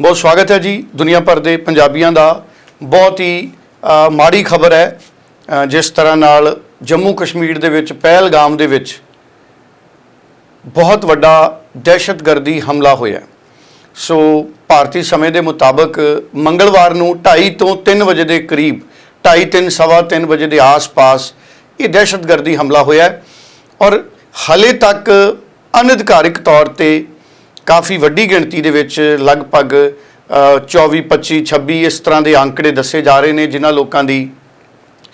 ਬਹੁਤ ਸਵਾਗਤ ਹੈ ਜੀ ਦੁਨੀਆ ਭਰ ਦੇ ਪੰਜਾਬੀਆਂ ਦਾ। ਬਹੁਤ ਹੀ ਮਾੜੀ ਖਬਰ ਹੈ ਜਿਸ ਤਰ੍ਹਾਂ ਨਾਲ ਜੰਮੂ ਕਸ਼ਮੀਰ ਦੇ ਵਿੱਚ, ਪਹਿਲਗਾਮ ਦੇ ਵਿੱਚ ਬਹੁਤ ਵੱਡਾ ਦਹਿਸ਼ਤਗਰਦੀ ਹਮਲਾ ਹੋਇਆ ਸੋ ਭਾਰਤੀ ਸਮੇਂ ਦੇ ਮੁਤਾਬਕ ਮੰਗਲਵਾਰ ਨੂੰ 2:30 ਤੋਂ 3 ਵਜੇ ਦੇ ਕਰੀਬ 2:30 ਤਿੰਨ, ਸਵਾ 3 ਵਜੇ ਦੇ ਆਸ-ਪਾਸ ਇਹ ਦਹਿਸ਼ਤਗਰਦੀ ਹਮਲਾ ਹੋਇਆ ਔਰ ਹਲੇ ਤੱਕ ਅਨਧਿਕਾਰਿਕ ਤੌਰ ਤੇ ਕਾਫੀ ਵੱਡੀ ਗਿਣਤੀ ਦੇ ਵਿੱਚ ਲਗਭਗ ਅ, 24 25 26 ਇਸ ਤਰ੍ਹਾਂ ਦੇ ਅੰਕੜੇ ਦੱਸੇ ਜਾ ਰਹੇ ਨੇ ਜਿਨ੍ਹਾਂ ਲੋਕਾਂ ਦੀ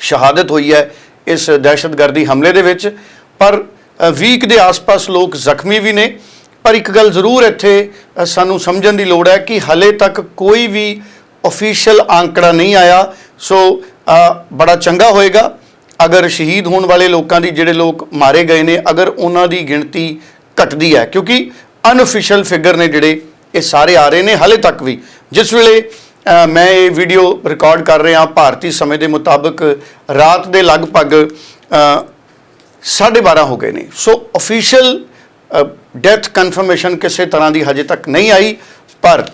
ਸ਼ਹਾਦਤ ਹੋਈ ਹੈ ਇਸ ਦਹਿਸ਼ਤਗਰਦੀ ਹਮਲੇ ਦੇ ਵਿੱਚ। ਪਰ ਵੀਕ ਦੇ ਆਸ-ਪਾਸ ਲੋਕ ਜ਼ਖਮੀ ਵੀ ਨੇ। ਪਰ ਇੱਕ ਗੱਲ ਜ਼ਰੂਰ ਇੱਥੇ ਸਾਨੂੰ ਸਮਝਣ ਦੀ ਲੋੜ ਹੈ ਕਿ ਹਲੇ ਤੱਕ ਕੋਈ ਵੀ ਅਫੀਸ਼ੀਅਲ ਅੰਕੜਾ ਨਹੀਂ ਆਇਆ। ਸੋ ਬੜਾ ਚੰਗਾ ਹੋਏਗਾ ਅਗਰ ਸ਼ਹੀਦ ਹੋਣ ਵਾਲੇ ਲੋਕਾਂ ਦੀ ਜਿਹੜੇ ਲੋਕ ਮਾਰੇ ਗਏ ਨੇ ਅਗਰ ਉਹਨਾਂ ਦੀ ਗਿਣਤੀ ਘਟਦੀ ਹੈ। ਕਿਉਂਕਿ ਅਨਅਫੀਸ਼ੀਅਲ ਫਿਗਰ ਨੇ ਜਿਹੜੇ ਇਹ ਸਾਰੇ ਆ ਰਹੇ ਨੇ ਹਲੇ ਤੱਕ ਵੀ। ਜਿਸ ਵੇਲੇ ਮੈਂ ਇਹ ਵੀਡੀਓ ਰਿਕਾਰਡ ਕਰ ਰਿਹਾ ਭਾਰਤੀ ਸਮੇਂ ਦੇ ਮੁਤਾਬਕ ਰਾਤ ਦੇ ਲਗਭਗ ਅ, 12:30 ਹੋ ਗਏ ਨੇ। ਸੋ ਅਫੀਸ਼ੀਅਲ ਡੈਥ ਕਨਫਰਮੇਸ਼ਨ ਕਿਸੇ ਤਰ੍ਹਾਂ ਦੀ ਹਜੇ ਤੱਕ ਨਹੀਂ ਆਈ ਪਰ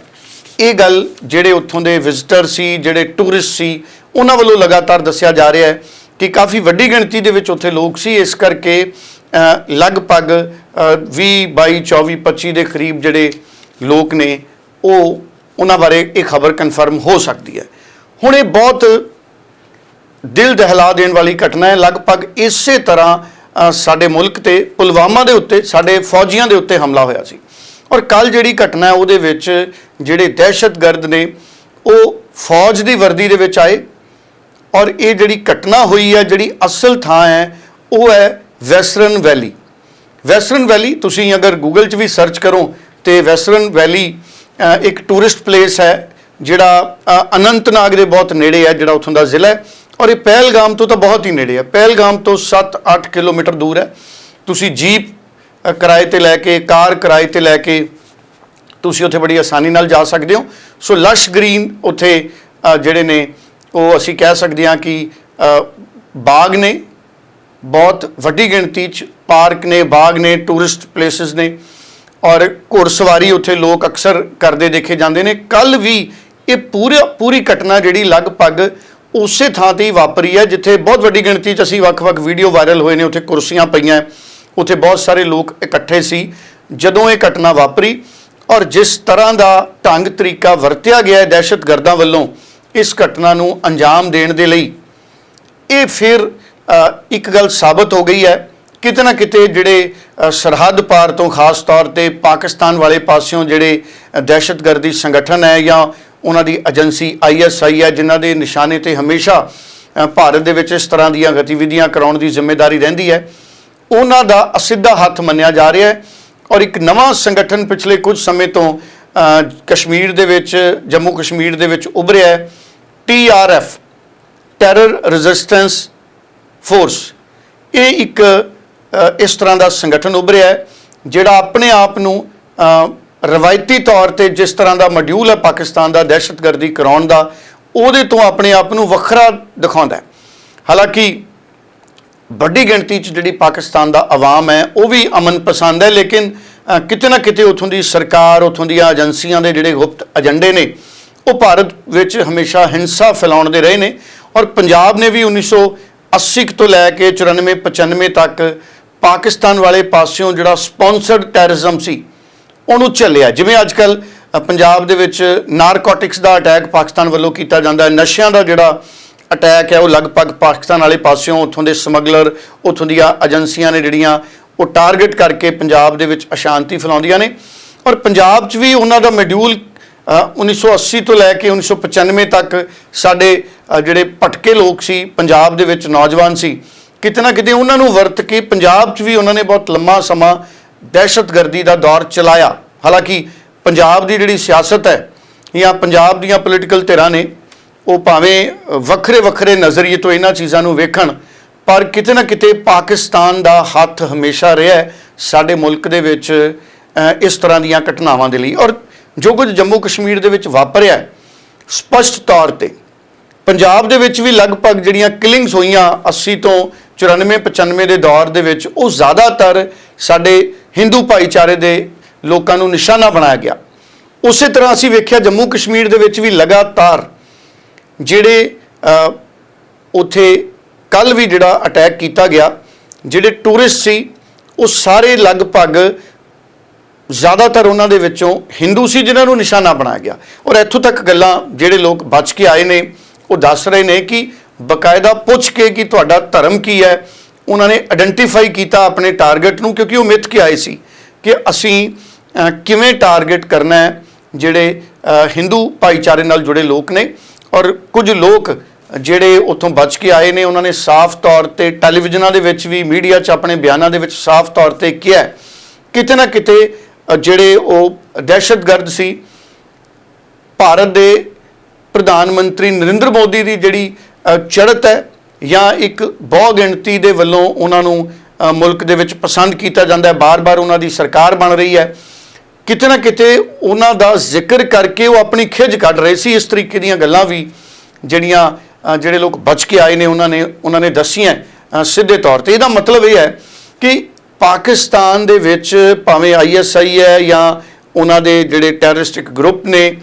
ਇਹ ਗੱਲ ਜਿਹੜੇ ਉੱਥੋਂ ਦੇ ਵਿਜ਼ਿਟਰ ਸੀ ਜਿਹੜੇ ਟੂਰਿਸਟ ਸੀ ਉਹਨਾਂ ਵੱਲੋਂ ਲਗਾਤਾਰ ਦੱਸਿਆ ਜਾ ਰਿਹਾ ਹੈ ਕਿ ਕਾਫੀ ਵੱਡੀ ਗਿਣਤੀ ਦੇ ਵਿੱਚ ਉੱਥੇ ਲੋਕ ਸੀ। ਇਸ ਕਰਕੇ ਲਗਭਗ 20 22 24 25 ਦੇ ਕਰੀਬ ਜਿਹੜੇ ਲੋਕ ਨੇ, ਉਹ ਉਹਨਾਂ ਬਾਰੇ ਇਹ ਖਬਰ ਕਨਫਰਮ ਹੋ ਸਕਦੀ ਹੈ। ਹੁਣ ਇਹ ਬਹੁਤ ਦਿਲ ਦਹਿਲਾ ਦੇਣ ਵਾਲੀ ਘਟਨਾ ਹੈ। ਲਗਭਗ ਇਸੇ ਤਰ੍ਹਾਂ ਸਾਡੇ ਮੁਲਕ ਤੇ ਪੁਲਵਾਮਾ ਦੇ ਉੱਤੇ, ਸਾਡੇ ਫੌਜੀਆਂ ਦੇ ਉੱਤੇ ਹਮਲਾ ਹੋਇਆ ਸੀ। ਔਰ ਕੱਲ ਜਿਹੜੀ ਘਟਨਾ ਹੈ, ਉਹਦੇ ਵਿੱਚ ਜਿਹੜੇ ਦਹਿਸ਼ਤਗਰਦ ਨੇ, ਉਹ ਫੌਜ ਦੀ ਵਰਦੀ ਦੇ ਵਿੱਚ ਆਏ। ਔਰ ਇਹ ਜਿਹੜੀ ਘਟਨਾ ਹੋਈ ਹੈ, ਜਿਹੜੀ ਅਸਲ ਥਾਂ ਹੈ, ਉਹ ਹੈ ਵੈਸਟਰਨ ਵੈਲੀ। ਵੈਸਟਰਨ ਵੈਲੀ, ਤੁਸੀਂ ਅਗਰ ਗੂਗਲ 'ਚ ਵੀ ਸਰਚ ਕਰੋ ਤੇ ਵੈਸਟਰਨ ਵੈਲੀ ਇੱਕ ਟੂਰਿਸਟ ਪਲੇਸ ਹੈ, ਜਿਹੜਾ ਅਨੰਤਨਾਗ ਦੇ ਬਹੁਤ ਨੇੜੇ ਹੈ, ਜਿਹੜਾ ਉੱਥੋਂ ਦਾ ਜ਼ਿਲ੍ਹਾ ਹੈ। ਔਰ ਇਹ ਪਹਿਲਗਾਮ ਤੋਂ ਤਾਂ ਬਹੁਤ ਹੀ ਨੇੜੇ ਹੈ। ਪਹਿਲਗਾਮ ਤੋਂ 7-8 ਕਿਲੋਮੀਟਰ ਦੂਰ ਹੈ। ਤੁਸੀਂ ਜੀਪ ਕਿਰਾਏ ਤੇ ਲੈ ਕੇ, ਕਾਰ ਕਿਰਾਏ ਤੇ ਲੈ ਕੇ, ਤੁਸੀਂ ਉੱਥੇ ਬੜੀ ਆਸਾਨੀ ਨਾਲ ਜਾ ਸਕਦੇ ਹੋ। ਸੋ ਲਸ਼ ਗ੍ਰੀਨ ਉੱਥੇ ਜਿਹੜੇ ਨੇ, ਉਹ ਅਸੀਂ ਕਹਿ ਸਕਦੇ ਹਾਂ ਕਿ ਬਾਗ ਨੇ। ਬਹੁਤ ਵੱਡੀ ਗਿਣਤੀ ਚ ਪਾਰਕ ਨੇ, ਬਾਗ ਨੇ, ਟੂਰਿਸਟ ਪਲੇਸਿਸ ਨੇ ਔਰ ਘੋੜਸਵਾਰੀ ਉੱਥੇ ਲੋਕ ਅਕਸਰ ਕਰਦੇ ਦੇਖੇ ਜਾਂਦੇ ਨੇ। ਕੱਲ ਵੀ ਇਹ ਪੂਰੀ ਪੂਰੀ ਘਟਨਾ ਜਿਹੜੀ ਲਗਭਗ ਉਸੇ ਥਾਂ ਤੇ ਹੀ ਵਾਪਰੀ ਹੈ, ਜਿੱਥੇ ਬਹੁਤ ਵੱਡੀ ਗਿਣਤੀ ਚ ਅਸੀਂ ਵੱਖ-ਵੱਖ ਵੀਡੀਓ ਵਾਇਰਲ ਹੋਏ ਨੇ, ਉੱਥੇ ਕੁਰਸੀਆਂ ਪਈਆਂ, ਉੱਥੇ ਬਹੁਤ ਸਾਰੇ ਲੋਕ ਇਕੱਠੇ ਸੀ, ਜਦੋਂ ਇਹ ਘਟਨਾ ਵਾਪਰੀ ਔਰ ਜਿਸ ਤਰ੍ਹਾਂ ਦਾ ਢੰਗ ਤਰੀਕਾ ਵਰਤਿਆ ਗਿਆ ਹੈ ਦਹਿਸ਼ਤਗਰਦਾਂ ਵੱਲੋਂ ਇਸ ਘਟਨਾ ਨੂੰ ਅੰਜਾਮ ਦੇਣ ਦੇ ਲਈ, ਇਹ ਫਿਰ ਇੱਕ ਗੱਲ ਸਾਬਤ ਹੋ ਗਈ ਹੈ। ਕਿਤੇ ਨਾ ਕਿਤੇ ਜਿਹੜੇ ਸਰਹੱਦ ਪਾਰ ਤੋਂ ਖਾਸ ਤੌਰ ਤੇ ਪਾਕਿਸਤਾਨ ਵਾਲੇ ਪਾਸਿਓਂ ਜਿਹੜੇ ਦਹਿਸ਼ਤਗਰਦੀ ਸੰਗਠਨ ਹੈ ਜਾਂ ਉਹਨਾਂ ਦੀ ਏਜੰਸੀ ਆਈਐਸਆਈ ਹੈ, ਜਿਨ੍ਹਾਂ ਦੇ ਨਿਸ਼ਾਨੇ ਤੇ ਹਮੇਸ਼ਾ ਭਾਰਤ ਦੇ ਵਿੱਚ ਇਸ ਤਰ੍ਹਾਂ ਦੀਆਂ ਗਤੀਵਿਧੀਆਂ ਕਰਾਉਣ ਦੀ ਜ਼ਿੰਮੇਵਾਰੀ ਰਹਿੰਦੀ ਹੈ। ਉਹਨਾਂ ਦਾ ਅਸਿੱਧਾ ਹੱਥ ਮੰਨਿਆ ਜਾ ਰਿਹਾ ਹੈ ਔਰ ਇੱਕ ਨਵਾਂ ਸੰਗਠਨ ਪਿਛਲੇ ਕੁਝ ਸਮੇਂ ਤੋਂ ਕਸ਼ਮੀਰ ਦੇ ਵਿੱਚ, ਜੰਮੂ ਕਸ਼ਮੀਰ ਦੇ ਵਿੱਚ ਉੱਭਰਿਆ ਹੈ। ਟੀਆਰਐਫ ਟੈਰਰ ਰੈਜ਼ਿਸਟੈਂਸ ਫੋਰਸ ਇਹ ਇੱਕ ਇਸ ਤਰ੍ਹਾਂ ਦਾ ਸੰਗਠਨ ਉਭਰਿਆ ਜਿਹੜਾ ਆਪਣੇ ਆਪ ਨੂੰ ਰਵਾਇਤੀ ਤੌਰ ਤੇ ਜਿਸ ਤਰ੍ਹਾਂ ਦਾ ਮੋਡਿਊਲ ਹੈ ਪਾਕਿਸਤਾਨ ਦਾ ਦਹਿਸ਼ਤਗਰਦੀ ਕਰਾਉਣ ਦਾ, ਉਹਦੇ ਤੋਂ ਆਪਣੇ ਆਪ ਨੂੰ ਵੱਖਰਾ ਦਿਖਾਉਂਦਾ ਹਾਲਾਂਕਿ ਵੱਡੀ ਗਿਣਤੀ 'ਚ ਜਿਹੜੀ ਪਾਕਿਸਤਾਨ ਦਾ ਆਵਾਮ ਹੈ, ਉਹ ਵੀ ਅਮਨ ਪਸੰਦ ਹੈ, ਲੇਕਿਨ ਕਿਤੇ ਨਾ ਕਿਤੇ ਉਥੋਂ ਦੀ ਸਰਕਾਰ, ਉਥੋਂ ਦੀਆਂ ਏਜੰਸੀਆਂ ਦੇ ਜਿਹੜੇ ਗੁਪਤ ਏਜੰਡੇ ਨੇ, ਉਹ ਭਾਰਤ ਵਿੱਚ ਹਮੇਸ਼ਾ ਹਿੰਸਾ ਫੈਲਾਉਣ ਦੇ ਰਹੇ ਨੇ। ਔਰ ਪੰਜਾਬ ਨੇ ਵੀ 19 80 ਤੋਂ ਲੈ ਕੇ 94 95 ਤੱਕ ਪਾਕਿਸਤਾਨ ਵਾਲੇ ਪਾਸਿਓਂ ਜਿਹੜਾ ਸਪਾਂਸਰਡ ਟੈਰਰਿਜ਼ਮ ਸੀ, ਉਹਨੂੰ ਚੱਲਿਆ ਜਿਵੇਂ ਅੱਜ ਕੱਲ ਪੰਜਾਬ ਦੇ ਵਿੱਚ ਨਾਰਕੋਟਿਕਸ ਦਾ ਅਟੈਕ ਪਾਕਿਸਤਾਨ ਵੱਲੋਂ ਕੀਤਾ ਜਾਂਦਾ ਹੈ। ਨਸ਼ਿਆਂ ਦਾ ਜਿਹੜਾ ਅਟੈਕ ਹੈ, ਉਹ ਲਗਭਗ ਪਾਕਿਸਤਾਨ ਵਾਲੇ ਪਾਸਿਓਂ ਉੱਥੋਂ ਦੇ ਸਮਗਲਰ, ਉੱਥੋਂ ਦੀਆਂ ਏਜੰਸੀਆਂ ਨੇ ਜਿਹੜੀਆਂ, ਉਹ ਟਾਰਗੇਟ ਕਰਕੇ ਪੰਜਾਬ ਦੇ ਵਿੱਚ ਅਸ਼ਾਂਤੀ ਫੈਲਾਉਂਦੀਆਂ ਨੇ। ਔਰ ਪੰਜਾਬ 'ਚ ਵੀ ਉਹਨਾਂ ਦਾ ਮੋਡਿਊਲ 1980 ਤੋਂ ਲੈ ਕੇ 1995 ਤੱਕ ਸਾਡੇ ਜਿਹੜੇ ਭਟਕੇ ਲੋਕ ਸੀ, ਪੰਜਾਬ ਦੇ ਵਿੱਚ ਨੌਜਵਾਨ ਸੀ, ਕਿਤੇ ਨਾ ਕਿਤੇ ਉਹਨਾਂ ਨੂੰ ਵਰਤ ਕੇ ਪੰਜਾਬ 'ਚ ਵੀ ਉਹਨਾਂ ਨੇ ਬਹੁਤ ਲੰਮਾ ਸਮਾਂ ਦਹਿਸ਼ਤਗਰਦੀ ਦਾ ਦੌਰ ਚਲਾਇਆ। ਹਾਲਾਂਕਿ ਪੰਜਾਬ ਦੀ ਜਿਹੜੀ ਸਿਆਸਤ ਹੈ ਜਾਂ ਪੰਜਾਬ ਦੀਆਂ ਪੋਲੀਟੀਕਲ ਧਿਰਾਂ ਨੇ, ਉਹ ਭਾਵੇਂ ਵੱਖਰੇ ਵੱਖਰੇ ਨਜ਼ਰੀਏ ਤੋਂ ਇਹਨਾਂ ਚੀਜ਼ਾਂ ਨੂੰ ਵੇਖਣ, ਪਰ ਕਿਤੇ ਨਾ ਕਿਤੇ ਪਾਕਿਸਤਾਨ ਦਾ ਹੱਥ ਹਮੇਸ਼ਾ ਰਿਹਾ ਸਾਡੇ ਮੁਲਕ ਦੇ ਵਿੱਚ ਇਸ ਤਰ੍ਹਾਂ ਦੀਆਂ ਘਟਨਾਵਾਂ ਦੇ ਲਈ। ਔਰ ਜੋ ਕੁਝ ਜੰਮੂ ਕਸ਼ਮੀਰ ਦੇ ਵਿੱਚ ਵਾਪਰਿਆ ਹੈ, ਸਪਸ਼ਟ ਤੌਰ ਤੇ ਪੰਜਾਬ ਦੇ ਵਿੱਚ ਵੀ ਲਗਭਗ ਜਿਹੜੀਆਂ ਕਿਲਿੰਗਸ ਹੋਈਆਂ 80 ਤੋਂ 94 95 ਦੇ ਦੌਰ ਦੇ ਵਿੱਚ ਉਹ ਜ਼ਿਆਦਾਤਰ ਸਾਡੇ ਹਿੰਦੂ ਭਾਈਚਾਰੇ ਦੇ ਲੋਕਾਂ ਨੂੰ ਨਿਸ਼ਾਨਾ ਬਣਾਇਆ ਗਿਆ। ਉਸੇ ਤਰ੍ਹਾਂ ਅਸੀਂ ਵੇਖਿਆ ਜੰਮੂ ਕਸ਼ਮੀਰ ਦੇ ਵਿੱਚ ਵੀ ਲਗਾਤਾਰ ਜਿਹੜੇ ਅ, ਉੱਥੇ ਕੱਲ ਵੀ ਜਿਹੜਾ ਅਟੈਕ ਕੀਤਾ ਗਿਆ ਜਿਹੜੇ ਟੂਰਿਸਟ ਸੀ ਉਹ ਸਾਰੇ ਲਗਭਗ ਜ਼ਿਆਦਾਤਰ ਉਹਨਾਂ ਦੇ ਵਿੱਚੋਂ ਹਿੰਦੂ ਸੀ ਜਿਨ੍ਹਾਂ ਨੂੰ ਨਿਸ਼ਾਨਾ ਬਣਾਇਆ ਗਿਆ। ਔਰ ਇੱਥੋਂ ਤੱਕ ਗੱਲਾਂ ਜਿਹੜੇ ਲੋਕ ਬਚ ਕੇ ਆਏ ਨੇ, ਉਹ ਦੱਸ ਰਹੇ ਨੇ ਕਿ ਬਕਾਇਦਾ ਪੁੱਛ ਕੇ ਕਿ ਤੁਹਾਡਾ ਧਰਮ ਕੀ ਹੈ। ਉਹਨਾਂ ਨੇ ਆਇਡੈਂਟੀਫਾਈ ਕੀਤਾ ਆਪਣੇ ਟਾਰਗੇਟ ਨੂੰ ਕਿਉਂਕਿ ਉਹ ਮਿੱਥ ਕੇ ਆਏ ਸੀ ਕਿ ਅਸੀਂ ਕਿਵੇਂ ਟਾਰਗੇਟ ਕਰਨਾ ਹੈ, ਜਿਹੜੇ ਹਿੰਦੂ ਭਾਈਚਾਰੇ ਨਾਲ ਜੁੜੇ ਲੋਕ ਨੇ। ਔਰ ਕੁਝ ਲੋਕ ਜਿਹੜੇ ਉੱਥੋਂ ਬਚ ਕੇ ਆਏ ਨੇ, ਉਹਨਾਂ ਨੇ ਸਾਫ਼ ਤੌਰ ਤੇ ਟੈਲੀਵਿਜ਼ਨਾਂ ਦੇ ਵਿੱਚ ਵੀ ਮੀਡੀਆ 'ਚ ਆਪਣੇ ਬਿਆਨਾਂ ਦੇ ਵਿੱਚ ਸਾਫ਼ ਤੌਰ ਤੇ ਕਿਹਾ ਕਿਤੇ ਨਾ ਕਿਤੇ ਜਿਹੜੇ ਉਹ ਦਹਿਸ਼ਤਗਰਦ ਸੀ, ਭਾਰਤ ਦੇ ਪ੍ਰਧਾਨ ਮੰਤਰੀ ਨਰਿੰਦਰ ਮੋਦੀ ਦੀ ਜਿਹੜੀ ਚੜ੍ਹਤ ਹੈ ਜਾਂ ਇੱਕ ਬਹੁ ਗਿਣਤੀ ਦੇ ਵੱਲੋਂ ਉਹਨਾਂ ਨੂੰ ਮੁਲਕ ਦੇ ਵਿੱਚ ਪਸੰਦ ਕੀਤਾ ਜਾਂਦਾ ਹੈ, ਬਾਰ-ਬਾਰ ਉਹਨਾਂ ਦੀ ਸਰਕਾਰ ਬਣ ਰਹੀ ਹੈ। ਕਿਤੇ ਨਾ ਕਿਤੇ ਉਹਨਾਂ ਦਾ ਜ਼ਿਕਰ ਕਰਕੇ ਉਹ ਆਪਣੀ ਖਿੱਚ ਕੱਢ ਰਹੇ ਸੀ। ਇਸ ਤਰੀਕੇ ਦੀਆਂ ਗੱਲਾਂ ਵੀ ਜਿਹੜੀਆਂ ਜਿਹੜੇ ਲੋਕ ਬਚ ਕੇ ਆਏ ਨੇ, ਉਹਨਾਂ ਨੇ ਉਹਨਾਂ ਨੇ ਦੱਸੀਆਂ ਸਿੱਧੇ ਤੌਰ ਤੇ। ਇਹਦਾ ਮਤਲਬ ਇਹ ਹੈ ਕਿ ਪਾਕਿਸਤਾਨ ਦੇ ਵਿੱਚ ਭਾਵੇਂ ਆਈਐਸਆਈ ਹੈ ਜਾਂ ਉਹਨਾਂ ਦੇ ਜਿਹੜੇ ਟੈਰਰਿਸਟਿਕ ਗਰੁੱਪ ਨੇ,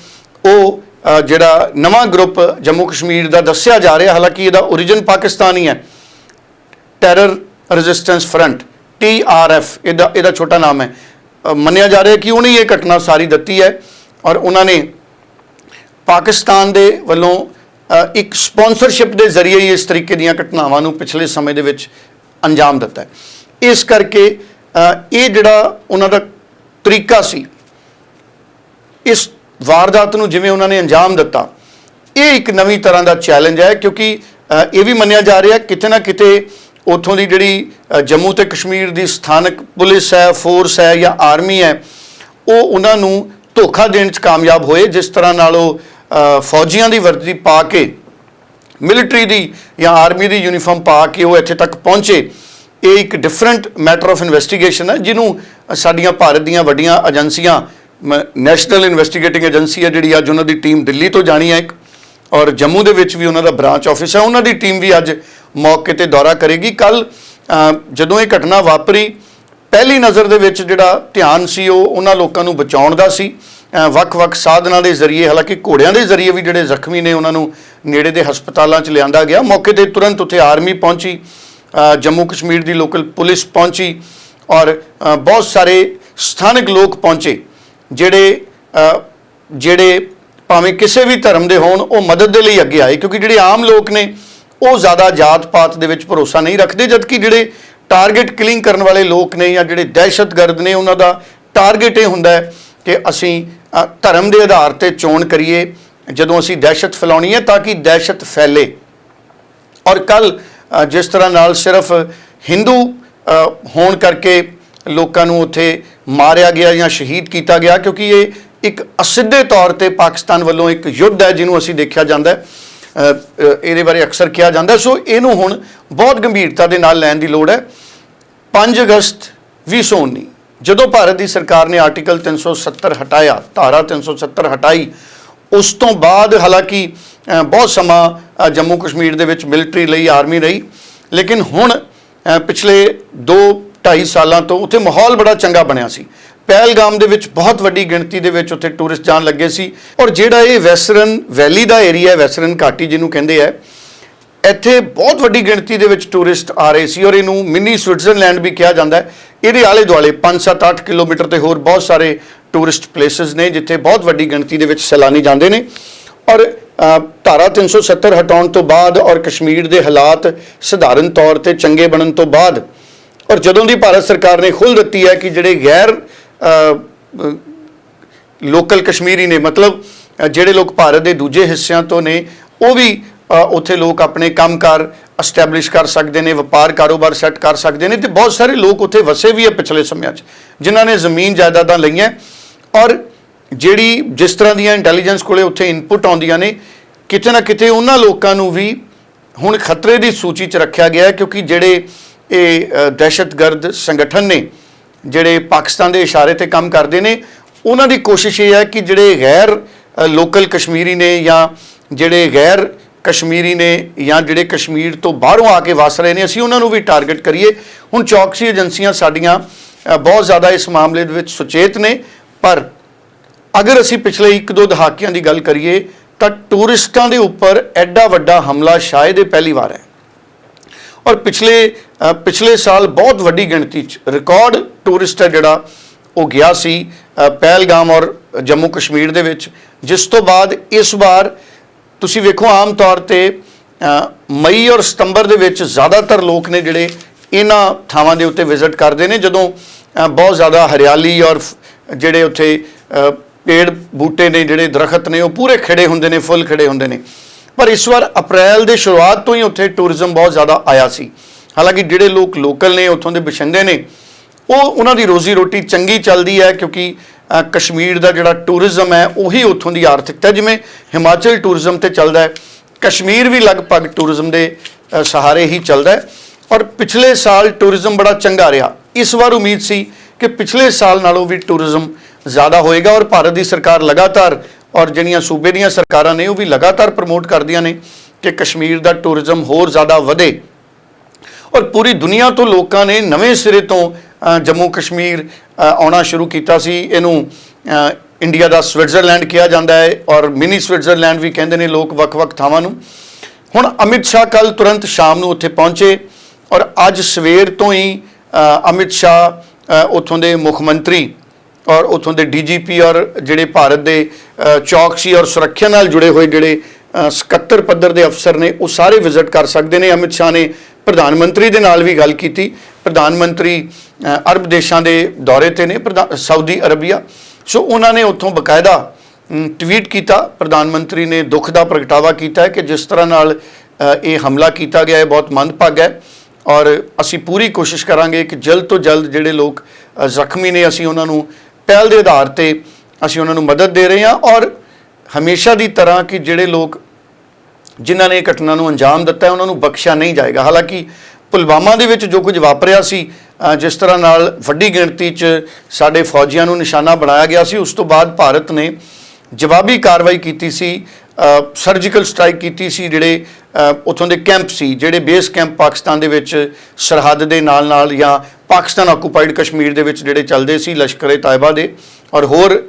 ਉਹ ਜਿਹੜਾ ਨਵਾਂ ਗਰੁੱਪ ਜੰਮੂ ਕਸ਼ਮੀਰ ਦਾ ਦੱਸਿਆ ਜਾ ਰਿਹਾ, ਹਾਲਾਂਕਿ ਇਹਦਾ origin ਹੀ। ਹੈ ਟੈਰਰ ਰੈਜ਼ਿਸਟੈਂਸ ਫਰੰਟ ਟੀਆਰਐਫ ਇਹਦਾ ਇਹਦਾ ਛੋਟਾ ਨਾਮ ਹੈ। ਮੰਨਿਆ ਜਾ ਰਿਹਾ ਕਿ ਉਹਨੇ ਇਹ ਘਟਨਾ ਸਾਰੀ ਦਿੱਤੀ ਹੈ ਔਰ ਉਹਨਾਂ ਨੇ ਪਾਕਿਸਤਾਨ ਦੇ ਵੱਲੋਂ ਇੱਕ ਸਪਾਂਸਰਸ਼ਿਪ ਦੇ ਜ਼ਰੀਏ ਹੀ ਇਸ ਤਰੀਕੇ ਦੀਆਂ ਘਟਨਾਵਾਂ ਨੂੰ ਪਿਛਲੇ ਸਮੇਂ ਦੇ ਵਿੱਚ ਅੰਜਾਮ ਦਿੱਤਾ ਹੈ। ਇਸ ਕਰਕੇ ਇਹ ਜਿਹੜਾ ਉਹਨਾਂ ਦਾ ਤਰੀਕਾ ਸੀ, ਇਸ ਵਾਰਦਾਤ ਨੂੰ ਜਿਵੇਂ ਉਹਨਾਂ ਨੇ ਅੰਜਾਮ ਦਿੱਤਾ, ਇਹ ਇੱਕ ਨਵੀਂ ਤਰ੍ਹਾਂ ਦਾ ਚੈਲੰਜ ਹੈ ਕਿਉਂਕਿ ਇਹ ਵੀ ਮੰਨਿਆ ਜਾ ਰਿਹਾ ਕਿਤੇ ਨਾ ਕਿਤੇ ਉੱਥੋਂ ਦੀ ਜਿਹੜੀ ਜੰਮੂ ਤੇ ਕਸ਼ਮੀਰ ਦੀ ਸਥਾਨਕ ਪੁਲਿਸ ਹੈ ਫੋਰਸ ਹੈ ਜਾਂ ਆਰਮੀ ਹੈ, ਉਹ ਉਹਨਾਂ ਨੂੰ ਧੋਖਾ ਦੇਣ 'ਚ ਕਾਮਯਾਬ ਹੋਏ, ਜਿਸ ਤਰ੍ਹਾਂ ਨਾਲ ਉਹ ਫੌਜੀਆਂ ਦੀ ਵਰਦੀ ਪਾ ਕੇ ਮਿਲਟਰੀ ਦੀ ਜਾਂ ਆਰਮੀ ਦੀ ਯੂਨੀਫਾਰਮ ਪਾ ਕੇ ਉਹ ਇੱਥੇ ਤੱਕ ਪਹੁੰਚੇ। ਇਹ ਇੱਕ ਡਿਫਰੈਂਟ ਮੈਟਰ ਆਫ ਇਨਵੈਸਟੀਗੇਸ਼ਨ ਹੈ, ਜਿਹਨੂੰ ਸਾਡੀਆਂ ਭਾਰਤ ਦੀਆਂ ਵੱਡੀਆਂ ਏਜੰਸੀਆਂ ਨੈਸ਼ਨਲ ਇਨਵੈਸਟੀਗੇਟਿੰਗ ਏਜੰਸੀ ਹੈ, ਜਿਹੜੀ ਅੱਜ ਉਹਨਾਂ ਦੀ ਟੀਮ ਦਿੱਲੀ ਤੋਂ ਜਾਣੀ ਹੈ ਇੱਕ, ਔਰ ਜੰਮੂ ਦੇ ਵਿੱਚ ਵੀ ਉਹਨਾਂ ਦਾ ਬ੍ਰਾਂਚ ਆਫਿਸ ਹੈ। ਉਹਨਾਂ ਦੀ ਟੀਮ ਵੀ ਅੱਜ ਮੌਕੇ ਤੇ ਦੌਰਾ ਕਰੇਗੀ। ਕੱਲ ਜਦੋਂ ਇਹ ਘਟਨਾ ਵਾਪਰੀ, ਪਹਿਲੀ ਨਜ਼ਰ ਦੇ ਵਿੱਚ ਜਿਹੜਾ ਧਿਆਨ ਸੀ, ਉਹ ਉਹਨਾਂ ਲੋਕਾਂ ਨੂੰ ਬਚਾਉਣ ਦਾ ਸੀ। ਵੱਖ-ਵੱਖ ਸਾਧਨਾਂ ਦੇ ਜ਼ਰੀਏ, ਹਾਲਾਂਕਿ ਘੋੜਿਆਂ ਦੇ ਜ਼ਰੀਏ ਵੀ ਜਿਹੜੇ ਜ਼ਖਮੀ ਨੇ, ਉਹਨਾਂ ਨੂੰ ਨੇੜੇ ਦੇ ਹਸਪਤਾਲਾਂ 'ਚ ਲਿਆਂਦਾ ਗਿਆ। ਮੌਕੇ ਤੇ ਤੁਰੰਤ ਉੱਥੇ ਆਰਮੀ ਪਹੁੰਚੀ। ਜੰਮੂ ਕਸ਼ਮੀਰ ਦੀ ਲੋਕਲ ਪੁਲਿਸ ਪਹੁੰਚੀ ਔਰ ਬਹੁਤ ਸਾਰੇ ਸਥਾਨਕ ਲੋਕ ਪਹੁੰਚੇ ਜਿਹੜੇ ਜਿਹੜੇ ਭਾਵੇਂ ਕਿਸੇ ਵੀ ਧਰਮ ਦੇ ਹੋਣ, ਉਹ ਮਦਦ ਦੇ ਲਈ ਅੱਗੇ ਆਏ ਕਿਉਂਕਿ ਜਿਹੜੇ ਆਮ ਲੋਕ ਨੇ, ਉਹ ਜ਼ਿਆਦਾ ਜਾਤ-ਪਾਤ ਦੇ ਵਿੱਚ ਭਰੋਸਾ ਨਹੀਂ ਰੱਖਦੇ ਜਦਕਿ ਜਿਹੜੇ ਟਾਰਗੇਟ ਕਿਲਿੰਗ ਕਰਨ ਵਾਲੇ ਲੋਕ ਨੇ ਜਾਂ ਜਿਹੜੇ ਦਹਿਸ਼ਤਗਰਦ ਨੇ, ਉਹਨਾਂ ਦਾ ਟਾਰਗੇਟ ਇਹ ਹੁੰਦਾ ਹੈ ਕਿ ਅਸੀਂ ਧਰਮ ਦੇ ਆਧਾਰ ਤੇ ਚੋਣ ਕਰੀਏ, ਜਦੋਂ ਅਸੀਂ ਦਹਿਸ਼ਤ ਫੈਲਾਉਣੀ ਹੈ ਤਾਂ ਕਿ ਦਹਿਸ਼ਤ ਫੈਲੇ। ਔਰ ਕੱਲ ਜਿਸ ਤਰ੍ਹਾਂ ਨਾਲ ਸਿਰਫ ਹਿੰਦੂ ਹੋਣ ਕਰਕੇ ਲੋਕਾਂ ਨੂੰ ਉੱਥੇ ਮਾਰਿਆ ਗਿਆ ਜਾਂ ਸ਼ਹੀਦ ਕੀਤਾ ਗਿਆ, ਕਿਉਂਕਿ ਇਹ ਇੱਕ ਅਸਿੱਧੇ ਤੌਰ ਤੇ ਪਾਕਿਸਤਾਨ ਵੱਲੋਂ ਇੱਕ ਯੁੱਧ ਹੈ ਜਿਹਨੂੰ ਅਸੀਂ ਦੇਖਿਆ ਜਾਂਦਾ ਇਹਦੇ ਬਾਰੇ ਅਕਸਰ ਕਿਹਾ ਜਾਂਦਾ ਸੋ ਇਹਨੂੰ ਹੁਣ ਬਹੁਤ ਗੰਭੀਰਤਾ ਦੇ ਨਾਲ ਲੈਣ ਦੀ ਲੋੜ ਹੈ। 5 ਅਗਸਤ 2019 ਜਦੋਂ ਭਾਰਤ ਦੀ ਸਰਕਾਰ ਨੇ ਆਰਟੀਕਲ 370 ਹਟਾਇਆ, ਧਾਰਾ 370 ਹਟਾਈ ਉਸ ਤੋਂ ਬਾਅਦ ਹਾਲਾਂਕਿ ਬਹੁਤ ਸਮਾਂ ਜੰਮੂ ਕਸ਼ਮੀਰ ਦੇ ਵਿੱਚ ਮਿਲਟਰੀ ਲਈ ਆਰਮੀ ਰਹੀ। ਲੇਕਿਨ ਹੁਣ ਪਿਛਲੇ 2 2.5 ਸਾਲਾਂ ਤੋਂ ਉੱਥੇ ਮਾਹੌਲ ਬੜਾ ਚੰਗਾ ਬਣਿਆ ਸੀ। ਪਹਿਲਗਾਮ ਦੇ ਵਿੱਚ ਬਹੁਤ ਵੱਡੀ ਗਿਣਤੀ ਦੇ ਵਿੱਚ ਉੱਥੇ ਟੂਰਿਸਟ ਜਾਣ ਲੱਗੇ ਸੀ। ਔਰ ਜਿਹੜਾ ਇਹ ਵੈਸਟਰਨ ਵੈਲੀ ਦਾ ਏਰੀਆ ਹੈ ਵੈਸਟਰਨ ਘਾਟੀ ਜਿਹਨੂੰ ਕਹਿੰਦੇ ਆ, ਇੱਥੇ ਬਹੁਤ ਵੱਡੀ ਗਿਣਤੀ ਦੇ ਵਿੱਚ ਟੂਰਿਸਟ ਆ ਰਹੇ ਸੀ। ਔਰ ਇਹਨੂੰ ਮਿੰਨੀ ਸਵਿਟਜ਼ਰਲੈਂਡ ਵੀ ਕਿਹਾ ਜਾਂਦਾ ਹੈ। ਇਹਦੇ ਆਲੇ ਦੁਆਲੇ 5-7-8 ਕਿਲੋਮੀਟਰ ਤੇ ਹੋਰ ਬਹੁਤ ਸਾਰੇ ਟੂਰਿਸਟ ਪਲੇਸਸ ਨੇ ਜਿੱਥੇ ਬਹੁਤ ਵੱਡੀ ਗਿਣਤੀ ਦੇ ਵਿੱਚ ਸੈਲਾਨੀ ਜਾਂਦੇ ਨੇ। ਔਰ ਅ, ਧਾਰਾ 370 ਹਟਾਉਣ ਤੋਂ ਬਾਅਦ ਔਰ ਕਸ਼ਮੀਰ ਦੇ ਹਾਲਾਤ ਸਧਾਰਨ ਤੌਰ ਤੇ ਚੰਗੇ ਬਣਨ ਤੋਂ ਬਾਅਦ ਔਰ ਜਦੋਂ ਦੀ ਭਾਰਤ ਸਰਕਾਰ ਨੇ ਖੁੱਲ੍ਹ ਦਿੱਤੀ ਹੈ ਕਿ ਜਿਹੜੇ ਗੈਰ ਲੋਕਲ ਕਸ਼ਮੀਰੀ ਨੇ ਮਤਲਬ ਜਿਹੜੇ ਲੋਕ ਭਾਰਤ ਦੇ ਦੂਜੇ ਹਿੱਸਿਆਂ ਤੋਂ ਨੇ ਉਹ ਵੀ ਉੱਥੇ ਲੋਕ ਆਪਣੇ ਕੰਮਕਾਰ ਐਸਟੈਬਲਿਸ਼ ਕਰ ਸਕਦੇ ਨੇ ਵਪਾਰ ਕਾਰੋਬਾਰ ਸੈੱਟ ਕਰ ਸਕਦੇ ਨੇ ਤੇ ਬਹੁਤ ਸਾਰੇ ਲੋਕ ਉੱਥੇ ਵਸੇ ਵੀ ਹੈ ਪਿਛਲੇ ਸਮਿਆਂ 'ਚ ਜਿਨ੍ਹਾਂ ਨੇ ਜ਼ਮੀਨ ਜਾਇਦਾਦਾਂ ਲਈਆਂ। ਔਰ ਜਿਹੜੀ ਜਿਸ ਤਰ੍ਹਾਂ ਦੀਆਂ ਇੰਟੈਲੀਜੈਂਸ ਕੋਲੇ ਉੱਥੇ ਇਨਪੁਟ ਆਉਂਦੀਆਂ ਨੇ, ਕਿਤੇ ਨਾ ਕਿਤੇ ਉਹਨਾਂ ਲੋਕਾਂ ਨੂੰ ਵੀ ਹੁਣ ਖਤਰੇ ਦੀ ਸੂਚੀ 'ਚ ਰੱਖਿਆ ਗਿਆ ਹੈ, ਕਿਉਂਕਿ ਜਿਹੜੇ ਇਹ ਦਹਿਸ਼ਤਗਰਦ ਸੰਗਠਨ ਨੇ, ਜਿਹੜੇ ਪਾਕਿਸਤਾਨ ਦੇ ਇਸ਼ਾਰੇ ਤੇ ਕੰਮ ਕਰਦੇ ਨੇ, ਉਹਨਾਂ ਦੀ ਕੋਸ਼ਿਸ਼ ਇਹ ਹੈ ਕਿ ਜਿਹੜੇ ਗੈਰ ਲੋਕਲ ਕਸ਼ਮੀਰੀ ਨੇ ਜਾਂ ਜਿਹੜੇ ਗੈਰ ਕਸ਼ਮੀਰੀ ਨੇ ਜਾਂ ਜਿਹੜੇ ਕਸ਼ਮੀਰ ਤੋਂ ਬਾਹਰੋਂ ਆ ਕੇ ਵਸ ਰਹੇ ਨੇ, ਅਸੀਂ ਉਹਨਾਂ ਨੂੰ ਵੀ ਟਾਰਗੇਟ ਕਰੀਏ। ਹੁਣ ਚੌਕਸੀ ਏਜੰਸੀਆਂ ਸਾਡੀਆਂ ਬਹੁਤ ਜ਼ਿਆਦਾ ਇਸ ਮਾਮਲੇ ਦੇ ਵਿੱਚ ਸੁਚੇਤ ਨੇ। ਪਰ ਅਗਰ ਅਸੀਂ ਪਿਛਲੇ 1-2 ਦਹਾਕਿਆਂ ਦੀ ਗੱਲ ਕਰੀਏ, ਤਾਂ ਟੂਰਿਸਟਾਂ ਦੇ ਉੱਪਰ ਐਡਾ ਵੱਡਾ ਹਮਲਾ ਸ਼ਾਇਦ ਇਹ ਪਹਿਲੀ ਵਾਰ ਹੈ। ਔਰ ਪਿਛਲੇ ਪਿਛਲੇ ਸਾਲ ਬਹੁਤ ਵੱਡੀ ਗਿਣਤੀ ਚ ਰਿਕਾਰਡ ਟੂਰਿਸਟ ਹੈ ਜਿਹੜਾ, ਉਹ ਗਿਆ ਸੀ ਪਹਿਲਗਾਮ ਔਰ ਜੰਮੂ ਕਸ਼ਮੀਰ ਦੇ ਵਿੱਚ। ਜਿਸ ਤੋਂ ਬਾਅਦ ਇਸ ਵਾਰ ਤੁਸੀਂ ਵੇਖੋ ਆਮ ਤੌਰ ਤੇ ਮਈ ਔਰ ਸਤੰਬਰ ਦੇ ਵਿੱਚ ਜ਼ਿਆਦਾਤਰ ਲੋਕ ਨੇ ਜਿਹੜੇ ਇਹਨਾਂ ਥਾਵਾਂ ਦੇ ਉੱਤੇ ਵਿਜ਼ਿਟ ਕਰਦੇ ਨੇ, ਜਦੋਂ ਬਹੁਤ ਜ਼ਿਆਦਾ ਹਰਿਆਲੀ ਔਰ ਜਿਹੜੇ ਉੱਥੇ ਪੇੜ ਬੂਟੇ ਨੇ, ਜਿਹੜੇ ਦਰਖਤ ਨੇ, ਉਹ ਪੂਰੇ ਖਿੜੇ ਹੁੰਦੇ ਨੇ, ਫੁੱਲ ਖਿੜੇ ਹੁੰਦੇ ਨੇ। ਪਰ ਇਸ ਵਾਰ ਅਪ੍ਰੈਲ ਦੇ ਸ਼ੁਰੂਆਤ ਤੋਂ ਹੀ ਉੱਥੇ ਟੂਰਿਜ਼ਮ ਬਹੁਤ ਜ਼ਿਆਦਾ ਆਇਆ ਸੀ। ਹਾਲਾਂਕਿ ਜਿਹੜੇ ਲੋਕ ਲੋਕਲ ਨੇ, ਉੱਥੋਂ ਦੇ ਬਸ਼ਿੰਦੇ ਨੇ, ਉਹ ਉਹਨਾਂ ਦੀ ਰੋਜ਼ੀ ਰੋਟੀ ਚੰਗੀ ਚੱਲਦੀ ਹੈ ਕਿਉਂਕਿ ਕਸ਼ਮੀਰ ਦਾ ਜਿਹੜਾ ਟੂਰਿਜ਼ਮ ਹੈ, ਉਹੀ ਉੱਥੋਂ ਦੀ ਆਰਥਿਕਤਾ ਜਿਵੇਂ ਹਿਮਾਚਲ ਟੂਰਿਜ਼ਮ ਤੇ ਚੱਲਦਾ ਹੈ। ਕਸ਼ਮੀਰ ਵੀ ਲਗਭਗ ਟੂਰਿਜ਼ਮ ਦੇ ਸਹਾਰੇ ਹੀ ਚੱਲਦਾ ਹੈ। ਔਰ ਪਿਛਲੇ ਸਾਲ ਟੂਰਿਜ਼ਮ ਬੜਾ ਚੰਗਾ ਰਿਹਾ। ਇਸ ਵਾਰ ਉਮੀਦ ਸੀ ਕਿ ਪਿਛਲੇ ਸਾਲ ਨਾਲੋਂ ਵੀ ਟੂਰਿਜ਼ਮ ਜ਼ਿਆਦਾ ਹੋਏਗਾ ਔਰ ਭਾਰਤ ਦੀ ਸਰਕਾਰ ਲਗਾਤਾਰ ਔਰ ਜਿਹੜੀਆਂ ਸੂਬੇ ਦੀਆਂ ਸਰਕਾਰਾਂ ਨੇ ਉਹ ਵੀ ਲਗਾਤਾਰ ਪ੍ਰਮੋਟ ਕਰਦੀਆਂ ਨੇ ਕਿ ਕਸ਼ਮੀਰ ਦਾ ਟੂਰਿਜ਼ਮ ਹੋਰ ਜ਼ਿਆਦਾ ਵਧੇ। ਔਰ ਪੂਰੀ ਦੁਨੀਆ ਤੋਂ ਲੋਕਾਂ ਨੇ ਨਵੇਂ ਸਿਰੇ ਤੋਂ ਜੰਮੂ ਕਸ਼ਮੀਰ ਆਉਣਾ ਸ਼ੁਰੂ ਕੀਤਾ ਸੀ। ਇਹਨੂੰ ਇੰਡੀਆ ਦਾ ਸਵਿਟਜ਼ਰਲੈਂਡ ਕਿਹਾ ਜਾਂਦਾ ਹੈ ਔਰ ਮਿਨੀ ਸਵਿਟਜ਼ਰਲੈਂਡ ਵੀ ਕਹਿੰਦੇ ਨੇ ਲੋਕ ਵੱਖ-ਵੱਖ ਥਾਵਾਂ ਨੂੰ। ਹੁਣ ਅਮਿਤ ਸ਼ਾਹ ਕੱਲ ਤੁਰੰਤ ਸ਼ਾਮ ਨੂੰ ਉੱਥੇ ਪਹੁੰਚੇ ਔਰ ਅੱਜ ਸਵੇਰ ਤੋਂ ਹੀ ਅਮਿਤ ਸ਼ਾਹ ਉੱਥੋਂ ਦੇ ਮੁੱਖ ਮੰਤਰੀ ਔਰ ਉੱਥੋਂ ਦੇ ਡੀਜੀਪੀ ਔਰ ਜਿਹੜੇ ਭਾਰਤ ਦੇ ਚੌਕਸੀ ਔਰ ਸੁਰੱਖਿਆ ਨਾਲ ਜੁੜੇ ਹੋਏ ਜਿਹੜੇ ਸਕੱਤਰ ਪੱਧਰ ਦੇ ਅਫਸਰ ਨੇ, ਉਹ ਸਾਰੇ ਵਿਜ਼ਿਟ ਕਰ ਸਕਦੇ ਨੇ। ਅਮਿਤ ਸ਼ਾਹ ਨੇ ਪ੍ਰਧਾਨ ਮੰਤਰੀ ਦੇ ਨਾਲ ਵੀ ਗੱਲ ਕੀਤੀ। ਪ੍ਰਧਾਨ ਮੰਤਰੀ ਅਰਬ ਦੇਸ਼ਾਂ ਦੇ ਦੌਰੇ ਤੇ ਨੇ, ਪ੍ਰਧਾ- ਸਾਊਦੀ ਅਰਬੀਆ। ਸੋ ਉਹਨਾਂ ਨੇ ਉੱਥੋਂ ਬਕਾਇਦਾ ਟਵੀਟ ਕੀਤਾ। ਪ੍ਰਧਾਨ ਮੰਤਰੀ ਨੇ ਦੁੱਖ ਦਾ ਪ੍ਰਗਟਾਵਾ ਕੀਤਾ ਕਿ ਜਿਸ ਤਰ੍ਹਾਂ ਨਾਲ ਇਹ ਹਮਲਾ ਕੀਤਾ ਗਿਆ ਹੈ ਬਹੁਤ ਮੰਦਭਾਗਾ ਹੈ। ਔਰ ਅਸੀਂ ਪੂਰੀ ਕੋਸ਼ਿਸ਼ ਕਰਾਂਗੇ ਕਿ ਜਲਦ ਤੋਂ ਜਲਦ ਜਿਹੜੇ ਲੋਕ ਜ਼ਖਮੀ ਨੇ, ਅਸੀਂ ਉਹਨਾਂ ਨੂੰ ਪਹਿਲ ਦੇ ਆਧਾਰ ਤੇ ਅਸੀਂ ਉਹਨਾਂ ਨੂੰ ਮਦਦ ਦੇ ਰਹੇ ਹਾਂ ਔਰ ਹਮੇਸ਼ਾ ਦੀ ਤਰ੍ਹਾਂ ਕਿ ਜਿਹੜੇ ਲੋਕ ਜਿਨ੍ਹਾਂ ਨੇ ਇਹ ਘਟਨਾ ਨੂੰ ਅੰਜਾਮ ਦਿੱਤਾ ਹੈ, ਉਹਨਾਂ ਨੂੰ ਬਖਸ਼ਿਆ ਨਹੀਂ ਜਾਏਗਾ। ਹਾਲਾਂਕਿ ਪੁਲਵਾਮਾ ਦੇ ਵਿੱਚ ਜੋ ਕੁਝ ਵਾਪਰਿਆ ਸੀ ਜਿਸ ਤਰ੍ਹਾਂ ਨਾਲ ਵੱਡੀ ਗਿਣਤੀ 'ਚ ਸਾਡੇ ਫੌਜੀਆਂ ਨੂੰ ਨਿਸ਼ਾਨਾ ਬਣਾਇਆ ਗਿਆ ਸੀ, ਉਸ ਤੋਂ ਬਾਅਦ ਭਾਰਤ ਨੇ ਜਵਾਬੀ ਕਾਰਵਾਈ ਕੀਤੀ ਸੀ ਸਰਜੀਕਲ ਸਟ੍ਰਾਈਕ ਕੀਤੀ ਸੀ ਜਿਹੜੇ ਅ, ਉੱਥੋਂ ਦੇ ਕੈਂਪ ਸੀ ਜਿਹੜੇ ਬੇਸ ਕੈਂਪ ਪਾਕਿਸਤਾਨ ਦੇ ਵਿੱਚ ਸਰਹੱਦ ਦੇ ਨਾਲ ਨਾਲ ਜਾਂ ਪਾਕਿਸਤਾਨ ਆਕੂਪਾਈਡ ਕਸ਼ਮੀਰ ਦੇ ਵਿੱਚ ਜਿਹੜੇ ਚੱਲਦੇ ਸੀ ਲਸ਼ਕਰੇ ਤਾਇਬਾ ਦੇ ਔਰ ਹੋਰ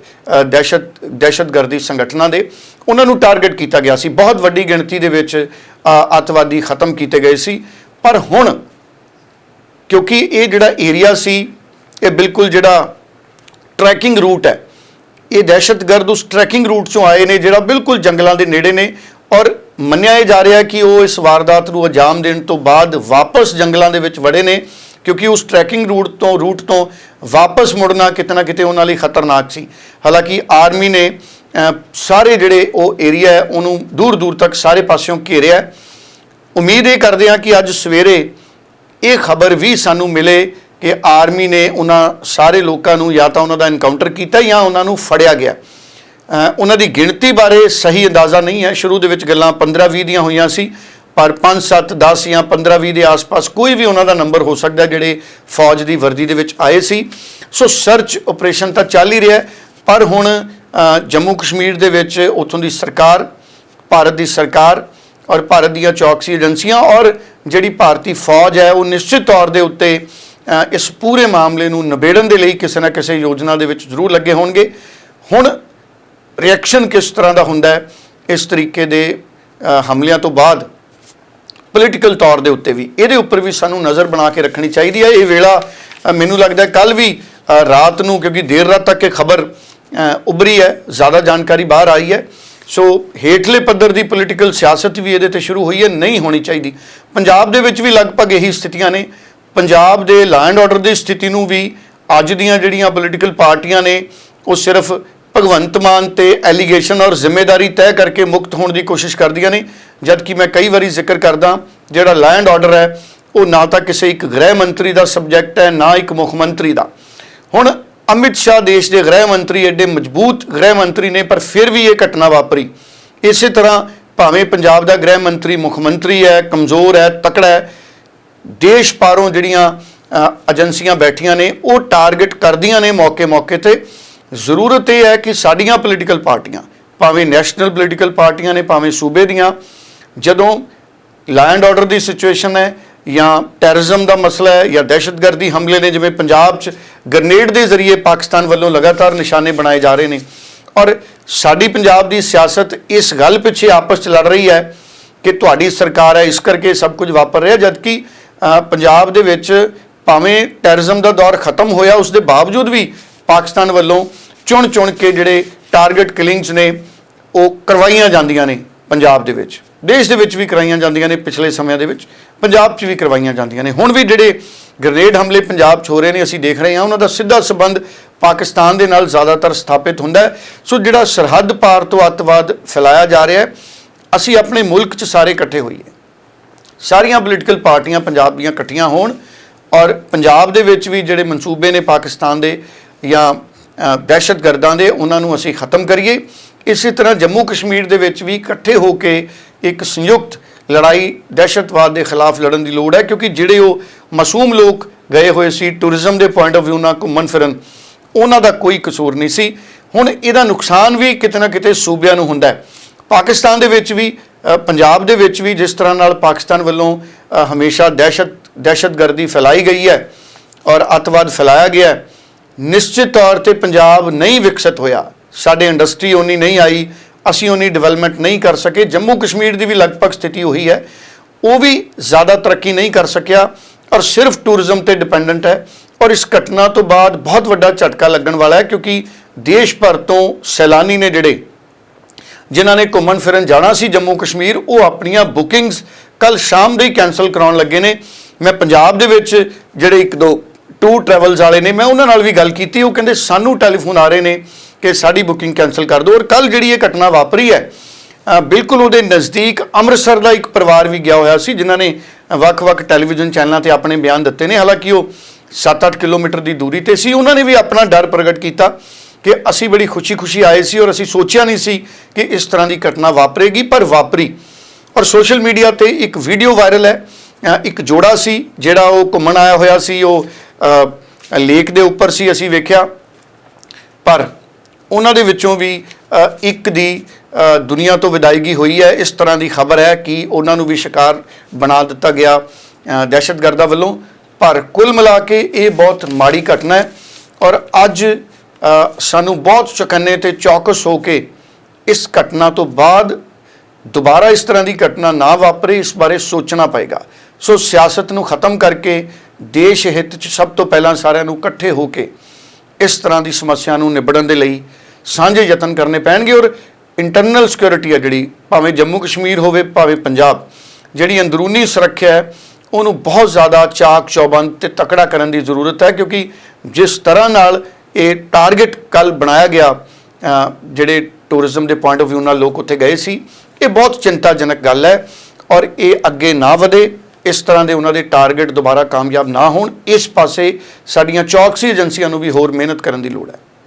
ਦਹਿਸ਼ਤ ਦਹਿਸ਼ਤਗਰਦੀ ਸੰਗਠਨਾਂ ਦੇ ਉਹਨਾਂ ਨੂੰ ਟਾਰਗੇਟ ਕੀਤਾ ਗਿਆ ਸੀ। ਬਹੁਤ ਵੱਡੀ ਗਿਣਤੀ ਦੇ ਵਿੱਚ ਅ, ਅੱਤਵਾਦੀ ਖਤਮ ਕੀਤੇ ਗਏ ਸੀ। ਪਰ ਹੁਣ ਕਿਉਂਕਿ ਇਹ ਜਿਹੜਾ ਏਰੀਆ ਸੀ ਇਹ ਬਿਲਕੁਲ ਜਿਹੜਾ ਟਰੈਕਿੰਗ ਰੂਟ ਹੈ ਇਹ ਦਹਿਸ਼ਤਗਰਦ ਉਸ ਟਰੈਕਿੰਗ ਰੂਟ ਚੋਂ ਆਏ ਨੇ, ਜਿਹੜਾ ਬਿਲਕੁਲ ਜੰਗਲਾਂ ਦੇ ਨੇੜੇ ਨੇ ਔਰ ਮੰਨਿਆ ਇਹ ਜਾ ਰਿਹਾ ਕਿ ਉਹ ਇਸ ਵਾਰਦਾਤ ਨੂੰ ਅੰਜਾਮ ਦੇਣ ਤੋਂ ਬਾਅਦ ਵਾਪਸ ਜੰਗਲਾਂ ਦੇ ਵਿੱਚ ਵੜੇ ਨੇ, ਕਿਉਂਕਿ ਉਸ ਟਰੈਕਿੰਗ ਰੂਟ ਤੋਂ ਰੂਟ ਤੋਂ ਵਾਪਸ ਮੁੜਨਾ ਕਿਤੇ ਨਾ ਕਿਤੇ ਉਹਨਾਂ ਲਈ ਖਤਰਨਾਕ ਸੀ। ਹਾਲਾਂਕਿ ਆਰਮੀ ਨੇ ਸਾਰੇ ਜਿਹੜੇ ਉਹ ਏਰੀਆ ਹੈ, ਉਹਨੂੰ ਦੂਰ ਦੂਰ ਤੱਕ ਸਾਰੇ ਪਾਸਿਓਂ ਘੇਰਿਆ। ਉਮੀਦ ਇਹ ਕਰਦੇ ਹਾਂ ਕਿ ਅੱਜ ਸਵੇਰੇ ਇਹ ਖਬਰ ਵੀ ਸਾਨੂੰ ਮਿਲੇ ਕਿ ਆਰਮੀ ਨੇ ਉਹਨਾਂ ਸਾਰੇ ਲੋਕਾਂ ਨੂੰ ਜਾਂ ਤਾਂ ਉਹਨਾਂ ਦਾ ਐਨਕਾਊਂਟਰ ਕੀਤਾ ਜਾਂ ਉਹਨਾਂ ਨੂੰ ਫੜਿਆ ਗਿਆ। ਉਹਨਾਂ ਦੀ ਗਿਣਤੀ ਬਾਰੇ ਸਹੀ ਅੰਦਾਜ਼ਾ ਨਹੀਂ ਹੈ। ਸ਼ੁਰੂ ਦੇ ਵਿੱਚ ਗੱਲਾਂ 15-20 ਦੀਆਂ ਹੋਈਆਂ ਸੀ, ਪਰ 5 7 10 ਜਾਂ 15 20 ਦੇ ਆਸ-ਪਾਸ ਕੋਈ ਵੀ ਉਹਨਾਂ ਦਾ ਨੰਬਰ ਹੋ ਸਕਦਾ, ਜਿਹੜੇ ਫੌਜ ਦੀ ਵਰਦੀ ਦੇ ਵਿੱਚ ਆਏ ਸੀ। ਸੋ ਸਰਚ ਆਪਰੇਸ਼ਨ ਤਾਂ ਚੱਲ ਹੀ ਰਿਹਾ ਪਰ ਹੁਣ ਜੰਮੂ ਕਸ਼ਮੀਰ ਦੇ ਵਿੱਚ ਉੱਥੋਂ ਦੀ ਸਰਕਾਰ, ਭਾਰਤ ਦੀ ਸਰਕਾਰ ਔਰ ਭਾਰਤ ਦੀਆਂ ਚੌਕਸੀ ਏਜੰਸੀਆਂ ਔਰ ਜਿਹੜੀ ਭਾਰਤੀ ਫੌਜ ਹੈ, ਉਹ ਨਿਸ਼ਚਿਤ ਤੌਰ ਦੇ ਉੱਤੇ ਇਸ ਪੂਰੇ ਮਾਮਲੇ ਨੂੰ ਨਿਬੇੜਨ ਦੇ ਲਈ ਕਿਸੇ ਨਾ ਕਿਸੇ ਯੋਜਨਾ ਦੇ ਵਿੱਚ ਜ਼ਰੂਰ ਲੱਗੇ ਹੋਣਗੇ। ਹੁਣ ਰਿਐਕਸ਼ਨ ਕਿਸ ਤਰ੍ਹਾਂ ਦਾ ਹੁੰਦਾ ਹੈ? ਇਸ ਤਰੀਕੇ ਦੇ ਹਮਲਿਆਂ ਤੋਂ ਬਾਅਦ ਪੋਲੀਟੀਕਲ ਤੌਰ ਦੇ ਉੱਤੇ ਵੀ। ਇਹਦੇ ਉੱਪਰ ਵੀ ਸਾਨੂੰ ਨਜ਼ਰ ਬਣਾ ਕੇ ਰੱਖਣੀ ਚਾਹੀਦੀ ਹੈ। ਇਹ ਵੇਲਾ ਮੈਨੂੰ ਲੱਗਦਾ ਕੱਲ ਵੀ ਰਾਤ ਨੂੰ, ਕਿਉਂਕਿ ਦੇਰ ਰਾਤ ਤੱਕ ਇਹ ਖਬਰ ਉਭਰੀ ਹੈ, ਜ਼ਿਆਦਾ ਜਾਣਕਾਰੀ ਬਾਹਰ ਆਈ ਹੈ। ਸੋ ਹੇਠਲੇ ਪੱਧਰ ਦੀ ਪੋਲੀਟੀਕਲ ਸਿਆਸਤ ਵੀ ਇਹਦੇ ਤੇ ਸ਼ੁਰੂ ਹੋਈ ਹੈ, ਨਹੀਂ ਹੋਣੀ ਚਾਹੀਦੀ। ਪੰਜਾਬ ਦੇ ਵਿੱਚ ਵੀ ਲਗਭਗ ਇਹੀ ਸਥਿਤੀਆਂ ਨੇ। ਪੰਜਾਬ ਦੇ ਲਾਅ ਐਂਡ ਆਰਡਰ ਦੀ ਸਥਿਤੀ ਨੂੰ ਵੀ ਅੱਜ ਦੀਆਂ ਜਿਹੜੀਆਂ ਪੋਲੀਟੀਕਲ ਪਾਰਟੀਆਂ ਨੇ, ਉਹ ਸਿਰਫ ਭਗਵੰਤ ਮਾਨ ਤੇ ਐਲੀਗੇਸ਼ਨ ਔਰ ਜ਼ਿੰਮੇਵਾਰੀ ਤੈਅ ਕਰਕੇ ਮੁਕਤ ਹੋਣ ਦੀ ਕੋਸ਼ਿਸ਼ ਕਰਦੀਆਂ ਨੇ। ਜਦ ਕਿ ਮੈਂ ਕਈ ਵਾਰੀ ਜ਼ਿਕਰ ਕਰਦਾ, ਜਿਹੜਾ ਲਾਅ ਐਂਡ ਆਰਡਰ ਹੈ, ਉਹ ਨਾ ਤਾਂ ਕਿਸੇ ਇੱਕ ਗ੍ਰਹਿ ਮੰਤਰੀ ਦਾ ਸਬਜੈਕਟ ਹੈ, ਨਾ ਇੱਕ ਮੁੱਖ ਮੰਤਰੀ ਦਾ। ਹੁਣ ਅਮਿਤ ਸ਼ਾਹ ਦੇਸ਼ ਦੇ ਗ੍ਰਹਿ ਮੰਤਰੀ ਐਡੇ ਮਜ਼ਬੂਤ ਗ੍ਰਹਿ ਮੰਤਰੀ ਨੇ, ਪਰ ਫਿਰ ਵੀ ਇਹ ਘਟਨਾ ਵਾਪਰੀ। ਇਸੇ ਤਰ੍ਹਾਂ ਭਾਵੇਂ ਪੰਜਾਬ ਦਾ ਗ੍ਰਹਿ ਮੰਤਰੀ ਮੁੱਖ ਮੰਤਰੀ ਹੈ, ਕਮਜ਼ੋਰ ਹੈ, ਤਕੜਾ ਹੈ ਦੇਸ਼ ਪਾਰੋਂ ਜਿਹੜੀਆਂ ਏਜੰਸੀਆਂ ਬੈਠੀਆਂ ਨੇ, ਉਹ ਟਾਰਗੇਟ ਕਰਦੀਆਂ ਨੇ ਮੌਕੇ-ਮੌਕੇ ਤੇ। ਜ਼ਰੂਰਤ ਇਹ ਹੈ ਕਿ ਸਾਡੀਆਂ ਪੋਲੀਟੀਕਲ ਪਾਰਟੀਆਂ, ਭਾਵੇਂ ਨੈਸ਼ਨਲ ਪੋਲੀਟੀਕਲ ਪਾਰਟੀਆਂ ਨੇ, ਭਾਵੇਂ ਸੂਬੇ ਦੀਆਂ, ਜਦੋਂ ਲਾਅ ਐਂਡ ਆਰਡਰ ਦੀ ਸਿਚੁਏਸ਼ਨ ਹੈ ਜਾਂ ਟੈਰਰਿਜ਼ਮ ਦਾ ਮਸਲਾ ਹੈ ਜਾਂ ਦਹਿਸ਼ਤਗਰਦੀ ਹਮਲੇ ਨੇ, ਜਿਵੇਂ ਪੰਜਾਬ 'ਚ ਗ੍ਰਨੇਡ ਦੇ ਜ਼ਰੀਏ ਪਾਕਿਸਤਾਨ ਵੱਲੋਂ ਲਗਾਤਾਰ ਨਿਸ਼ਾਨੇ ਬਣਾਏ ਜਾ ਰਹੇ ਨੇ। ਔਰ ਸਾਡੀ ਪੰਜਾਬ ਦੀ ਸਿਆਸਤ ਇਸ ਗੱਲ ਪਿੱਛੇ ਆਪਸ 'ਚ ਲੜ ਰਹੀ ਹੈ ਕਿ ਤੁਹਾਡੀ ਸਰਕਾਰ ਹੈ, ਇਸ ਕਰਕੇ ਸਭ ਕੁਝ ਵਾਪਰ ਰਿਹਾ, ਜਦਕਿ ਪੰਜਾਬ ਦੇ ਵਿੱਚ ਭਾਵੇਂ ਟੈਰਰਿਜ਼ਮ ਦਾ ਦੌਰ ਖਤਮ ਹੋਇਆ ਉਸ ਦੇ ਬਾਵਜੂਦ ਵੀ ਪਾਕਿਸਤਾਨ ਵੱਲੋਂ ਚੁਣ ਚੁਣ ਕੇ ਜਿਹੜੇ ਟਾਰਗੇਟ ਕਿਲਿੰਗਸ ਨੇ, ਉਹ ਕਰਵਾਈਆਂ ਜਾਂਦੀਆਂ ਨੇ ਪੰਜਾਬ ਦੇ ਵਿੱਚ। ਦੇਸ਼ ਦੇ ਵਿੱਚ ਵੀ ਕਰਾਈਆਂ ਜਾਂਦੀਆਂ ਨੇ ਪਿਛਲੇ ਸਮਿਆਂ ਦੇ ਵਿੱਚ, ਪੰਜਾਬ 'ਚ ਵੀ ਕਰਵਾਈਆਂ ਜਾਂਦੀਆਂ ਨੇ। ਹੁਣ ਵੀ ਜਿਹੜੇ ਗ੍ਰਨੇਡ ਹਮਲੇ ਪੰਜਾਬ 'ਚ ਹੋ ਰਹੇ ਨੇ, ਅਸੀਂ ਦੇਖ ਰਹੇ ਹਾਂ, ਉਹਨਾਂ ਦਾ ਸਿੱਧਾ ਸੰਬੰਧ ਪਾਕਿਸਤਾਨ ਦੇ ਨਾਲ ਜ਼ਿਆਦਾਤਰ ਸਥਾਪਿਤ ਹੁੰਦਾ ਸੋ ਜਿਹੜਾ ਸਰਹੱਦ ਪਾਰ ਤੋਂ ਅੱਤਵਾਦ ਫੈਲਾਇਆ ਜਾ ਰਿਹਾ ਹੈ, ਅਸੀਂ ਆਪਣੇ ਮੁਲਕ 'ਚ ਸਾਰੇ ਇਕੱਠੇ ਹੋਈਏ। ਸਾਰੀਆਂ ਪੋਲੀਟੀਕਲ ਪਾਰਟੀਆਂ ਪੰਜਾਬ ਦੀਆਂ ਇਕੱਠੀਆਂ ਹੋਣ ਔਰ ਪੰਜਾਬ ਦੇ ਵਿੱਚ ਵੀ ਜਿਹੜੇ ਮਨਸੂਬੇ ਨੇ ਪਾਕਿਸਤਾਨ ਦੇ ਜਾਂ ਦਹਿਸ਼ਤਗਰਦਾਂ ਦੇ, ਉਹਨਾਂ ਨੂੰ ਅਸੀਂ ਖਤਮ ਕਰੀਏ। ਇਸੇ ਤਰ੍ਹਾਂ ਜੰਮੂ ਕਸ਼ਮੀਰ ਦੇ ਵਿੱਚ ਵੀ ਇਕੱਠੇ ਹੋ ਕੇ ਇੱਕ ਸੰਯੁਕਤ ਲੜਾਈ, ਦਹਿਸ਼ਤਵਾਦ ਦੇ ਖਿਲਾਫ ਲੜਨ ਦੀ ਲੋੜ ਹੈ, ਕਿਉਂਕਿ ਜਿਹੜੇ ਉਹ ਮਾਸੂਮ ਲੋਕ ਗਏ ਹੋਏ ਸੀ ਟੂਰਿਜ਼ਮ ਦੇ ਪੁਆਇੰਟ ਆਫ View ਨਾਲ ਘੁੰਮਣ ਫਿਰਨ, ਉਹਨਾਂ ਦਾ ਕੋਈ ਕਸੂਰ ਨਹੀਂ ਸੀ। ਹੁਣ ਇਹਦਾ ਨੁਕਸਾਨ ਵੀ ਕਿਤੇ ਨਾ ਕਿਤੇ ਸੂਬਿਆਂ ਨੂੰ ਹੁੰਦਾ ਹੈ। ਪਾਕਿਸਤਾਨ ਦੇ ਵਿੱਚ ਵੀ ਪੰਜਾਬ ਦੇ ਵਿੱਚ ਵੀ ਜਿਸ ਤਰ੍ਹਾਂ ਨਾਲ ਪਾਕਿਸਤਾਨ ਵੱਲੋਂ ਹਮੇਸ਼ਾ ਦਹਿਸ਼ਤ, ਦਹਿਸ਼ਤਗਰਦੀ ਫੈਲਾਈ ਗਈ ਹੈ ਔਰ ਅੱਤਵਾਦ ਫੈਲਾਇਆ ਗਿਆ ਹੈ, ਨਿਸ਼ਚਿਤ ਤੌਰ ਤੇ ਪੰਜਾਬ ਨਹੀਂ ਵਿਕਸਿਤ ਹੋਇਆ। ਸਾਡੇ ਇੰਡਸਟਰੀ ਉਨੀ ਨਹੀਂ ਆਈ, ਅਸੀਂ ਉਨੀ ਡਿਵੈਲਪਮੈਂਟ ਨਹੀਂ ਕਰ ਸਕੇ, ਜੰਮੂ ਕਸ਼ਮੀਰ ਦੀ ਵੀ ਲਗਭਗ ਸਥਿਤੀ ਉਹੀ ਹੈ। ਉਹ ਵੀ ਜ਼ਿਆਦਾ ਤਰੱਕੀ ਨਹੀਂ ਕਰ ਸਕਿਆ ਔਰ ਸਿਰਫ ਟੂਰਿਜ਼ਮ ਤੇ ਡਿਪੈਂਡੈਂਟ ਹੈ ਔਰ ਇਸ ਘਟਨਾ ਤੋਂ ਬਾਅਦ ਬਹੁਤ ਵੱਡਾ ਝਟਕਾ ਲੱਗਣ ਵਾਲਾ ਹੈ ਕਿਉਂਕਿ ਦੇਸ਼ ਭਰ ਤੋਂ ਸੈਲਾਨੀ ਨੇ ਜਿਹੜੇ ਜਿਨ੍ਹਾਂ ਨੇ ਘੁੰਮਣ ਫਿਰਨ ਜਾਣਾ ਸੀ ਜੰਮੂ ਕਸ਼ਮੀਰ, ਉਹ ਆਪਣੀਆਂ ਬੁਕਿੰਗਸ ਕੱਲ ਸ਼ਾਮ ਦੇ ਹੀ ਕੈਨਸਲ ਕਰਾਉਣ ਲੱਗੇ ਨੇ। ਮੈਂ ਪੰਜਾਬ ਦੇ ਵਿੱਚ ਜਿਹੜੇ ਇੱਕ ਦੋ ਟੂਰ ਟਰੈਵਲਸ ਵਾਲੇ ਨੇ, ਮੈਂ ਉਹਨਾਂ ਨਾਲ ਵੀ ਗੱਲ ਕੀਤੀ, ਉਹ ਕਹਿੰਦੇ ਸਾਨੂੰ ਟੈਲੀਫੋਨ ਆ ਰਹੇ ਨੇ ਕਿ ਸਾਡੀ ਬੁਕਿੰਗ ਕੈਨਸਲ ਕਰ ਦਿਓ ਔਰ ਕੱਲ ਜਿਹੜੀ ਇਹ ਘਟਨਾ ਵਾਪਰੀ ਹੈ ਬਿਲਕੁਲ ਉਹਦੇ ਨਜ਼ਦੀਕ ਅੰਮ੍ਰਿਤਸਰ ਦਾ ਇੱਕ ਪਰਿਵਾਰ ਵੀ ਗਿਆ ਹੋਇਆ ਸੀ, ਜਿਨ੍ਹਾਂ ਨੇ ਵੱਖ-ਵੱਖ ਟੈਲੀਵਿਜ਼ਨ ਚੈਨਲਾਂ ਤੇ ਆਪਣੇ ਬਿਆਨ ਦਿੱਤੇ ਨੇ। ਹਾਲਾਂਕਿ ਉਹ 7-8 ਕਿਲੋਮੀਟਰ ਦੀ ਦੂਰੀ ਤੇ ਸੀ, ਉਹਨਾਂ ਨੇ ਵੀ ਆਪਣਾ ਡਰ ਪ੍ਰਗਟ ਕੀਤਾ। ਕਿ ਅਸੀਂ ਬੜੀ ਖੁਸ਼ੀ-ਖੁਸ਼ੀ ਆਏ ਸੀ ਔਰ ਅਸੀਂ ਸੋਚਿਆ ਨਹੀਂ ਸੀ ਕਿ ਇਸ ਤਰ੍ਹਾਂ ਦੀ ਘਟਨਾ ਵਾਪਰੇਗੀ, ਪਰ ਵਾਪਰੀ। ਔਰ ਸੋਸ਼ਲ ਮੀਡੀਆ ਤੇ ਇੱਕ ਵੀਡੀਓ ਵਾਇਰਲ ਹੈ ਇੱਕ ਜੋੜਾ ਸੀ ਜਿਹੜਾ ਉਹ ਘੁੰਮਣ ਆਇਆ ਹੋਇਆ ਸੀ, ਉਹ ਲੇਕ ਦੇ ਉੱਪਰ ਸੀ ਅਸੀਂ ਵੇਖਿਆ। ਪਰ ਉਹਨਾਂ ਦੇ ਵਿੱਚੋਂ ਵੀ ਇੱਕ ਦੀ ਦੁਨੀਆ ਤੋਂ ਵਿਦਾਇਗੀ ਹੋਈ ਹੈ। ਇਸ ਤਰ੍ਹਾਂ ਦੀ ਖਬਰ ਹੈ ਕਿ ਉਹਨਾਂ ਨੂੰ ਵੀ ਸ਼ਿਕਾਰ ਬਣਾ ਦਿੱਤਾ ਗਿਆ ਦਹਿਸ਼ਤਗਰਦਾਂ ਵੱਲੋਂ। ਪਰ ਕੁੱਲ ਮਿਲਾ ਕੇ ਇਹ ਬਹੁਤ ਮਾੜੀ ਘਟਨਾ ਹੈ ਔਰ ਅੱਜ ਸਾਨੂੰ ਬਹੁਤ ਚੁਕੰਨੇ ਤੇ ਚੌਕਸ ਹੋ ਕੇ ਇਸ ਘਟਨਾ ਤੋਂ ਬਾਅਦ ਦੁਬਾਰਾ ਇਸ ਤਰ੍ਹਾਂ ਦੀ ਘਟਨਾ ਨਾ ਵਾਪਰੇ, ਇਸ ਬਾਰੇ ਸੋਚਣਾ ਪਏਗਾ। ਸੋ ਸਿਆਸਤ ਨੂੰ ਖਤਮ ਕਰਕੇ ਦੇਸ਼ ਹਿੱਤ 'ਚ ਸਭ ਤੋਂ ਪਹਿਲਾਂ ਸਾਰਿਆਂ ਨੂੰ ਇਕੱਠੇ ਹੋ ਕੇ ਇਸ ਤਰ੍ਹਾਂ ਦੀ ਸਮੱਸਿਆ ਨੂੰ ਨਿਬੜਨ ਦੇ ਲਈ ਸਾਂਝੇ ਯਤਨ ਕਰਨੇ ਪੈਣਗੇ ਔਰ ਇੰਟਰਨਲ ਸਿਕਿਉਰਿਟੀ ਹੈ ਜਿਹੜੀ, ਭਾਵੇਂ ਜੰਮੂ ਕਸ਼ਮੀਰ ਹੋਵੇ, ਭਾਵੇਂ ਪੰਜਾਬ, ਜਿਹੜੀ ਅੰਦਰੂਨੀ ਸੁਰੱਖਿਆ ਹੈ, ਉਹਨੂੰ ਬਹੁਤ ਜ਼ਿਆਦਾ ਚਾਕ ਚੌਬੰਦ ਤੇ ਤਕੜਾ ਕਰਨ ਦੀ ਜ਼ਰੂਰਤ ਹੈ ਕਿਉਂਕਿ ਜਿਸ ਤਰ੍ਹਾਂ ਨਾਲ ਇਹ ਟਾਰਗੇਟ ਕੱਲ ਬਣਾਇਆ ਗਿਆ ਜਿਹੜੇ ਟੂਰਿਜ਼ਮ ਦੇ ਪੁਆਇੰਟ ਆਫ View ਨਾਲ ਲੋਕ ਉੱਥੇ ਗਏ ਸੀ। ਇਹ ਬਹੁਤ ਚਿੰਤਾਜਨਕ ਗੱਲ ਹੈ ਔਰ ਇਹ ਅੱਗੇ ਨਾ ਵਧੇ, ਇਸ ਤਰ੍ਹਾਂ ਦੇ ਉਹਨਾਂ ਦੇ ਟਾਰਗੇਟ ਦੁਬਾਰਾ ਕਾਮਯਾਬ ਨਾ ਹੋਣ, ਇਸ ਪਾਸੇ ਸਾਡੀਆਂ ਚੌਕਸੀ ਏਜੰਸੀਆਂ ਨੂੰ ਵੀ ਹੋਰ ਮਿਹਨਤ ਕਰਨ ਦੀ ਲੋੜ ਹੈ।